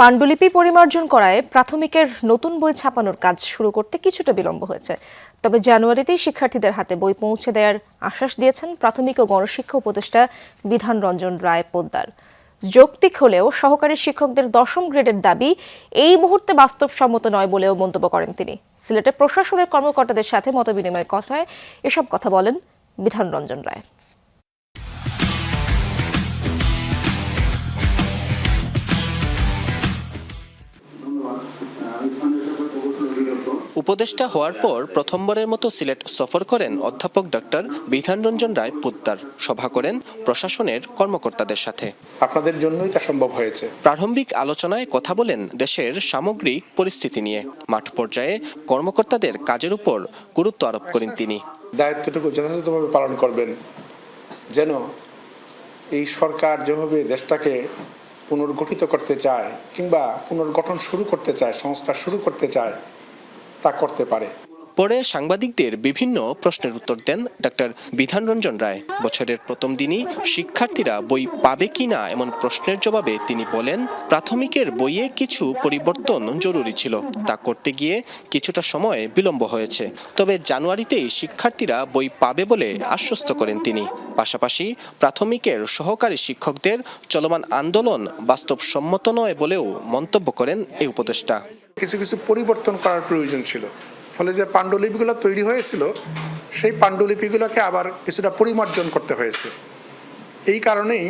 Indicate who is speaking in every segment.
Speaker 1: পাণ্ডুলিপি পরিমার্জন করায় প্রাথমিকের নতুন বই ছাপানোর কাজ শুরু করতে কিছুটা বিলম্ব হয়েছে। তবে জানুয়ারিতেই শিক্ষার্থীদের হাতে বই পৌঁছে দেওয়ার আশ্বাস দিয়েছেন প্রাথমিক ও গণশিক্ষা উপদেষ্টা বিধান রঞ্জন রায় পোদ্দার। যৌক্তিক হলেও সহকারী শিক্ষকদের দশম গ্রেডের দাবি এই মুহূর্তে বাস্তবসম্মত নয় বলেও মন্তব্য করেন তিনি। সিলেটে প্রশাসনের কর্মকর্তাদের সাথে মতবিনিময় কথায় এসব কথা বলেন বিধান রঞ্জন রায়।
Speaker 2: উপদেষ্টা হওয়ার পর প্রথমবারের মতো সিলেট সফর করেন অধ্যাপক ডক্টর বিধানরঞ্জন রায় পুত্তার। সভা করেন প্রশাসনের কর্মকর্তাদের সাথে।
Speaker 3: আপনাদের জন্যই তা সম্ভব হয়েছে।
Speaker 2: প্রারম্ভিক আলোচনায় কথা বলেন দেশের সামগ্রিক পরিস্থিতি নিয়ে। মাঠ পর্যায়ে কর্মকর্তাদের কাজের উপর গুরুত্ব আরোপ করেন তিনি।
Speaker 3: দায়িত্বটুকু যথাযথভাবে পালন করবেন। যেন এই সরকার যেভাবে দেশটাকে পুনর্গঠিত করতে চায় কিংবা পুনর্গঠন শুরু করতে চায়, সংস্কার শুরু করতে চায়, তা করতে পারে।
Speaker 2: পরে সাংবাদিকদের বিভিন্ন প্রশ্নের উত্তর দেন ডক্টর বিধানরঞ্জন রায়। বছরের প্রথম দিনই শিক্ষার্থীরা বই পাবে কি না এমন প্রশ্নের জবাবে তিনি বলেন, প্রাথমিকের বইয়ে কিছু পরিবর্তন জরুরি ছিল। তা করতে গিয়ে কিছুটা সময় বিলম্ব হয়েছে। তবে জানুয়ারিতেই শিক্ষার্থীরা বই পাবে বলে আশ্বস্ত করেন তিনি। পাশাপাশি প্রাথমিকের সহকারী শিক্ষকদের চলমান আন্দোলন বাস্তবসম্মত নয় বলেও মন্তব্য করেন এই উপদেষ্টা।
Speaker 3: কিছু কিছু পরিবর্তন করার প্রয়োজন ছিল। ফলে যে পাণ্ডুলিপিগুলো তৈরি হয়েছিল, সেই পাণ্ডুলিপিগুলোকে আবার কিছুটা পরিমার্জন করতে হয়েছে। এই কারণেই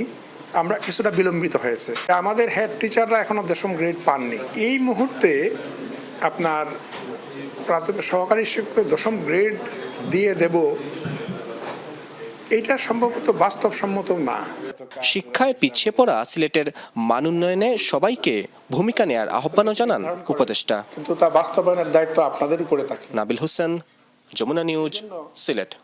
Speaker 3: আমরা কিছুটা বিলম্বিত হয়েছে। আমাদের হেড টিচাররা এখনও দশম গ্রেড পাননি। এই মুহূর্তে আপনার প্রাথমিক সহকারী শিক্ষক দশম গ্রেড দিয়ে দেব, এটা সম্ভবত বাস্তবসম্মত না।
Speaker 2: শিক্ষায় পিছিয়ে পড়া সিলেটের মান উন্নয়নে সবাইকে ভূমিকা নেয়ার আহ্বানও জানান উপদেষ্টা।
Speaker 3: কিন্তু তা বাস্তবায়নের দায়িত্ব আপনাদের উপরে থাকে।
Speaker 2: নাবিল হোসেন যমুনা নিউজ সিলেট।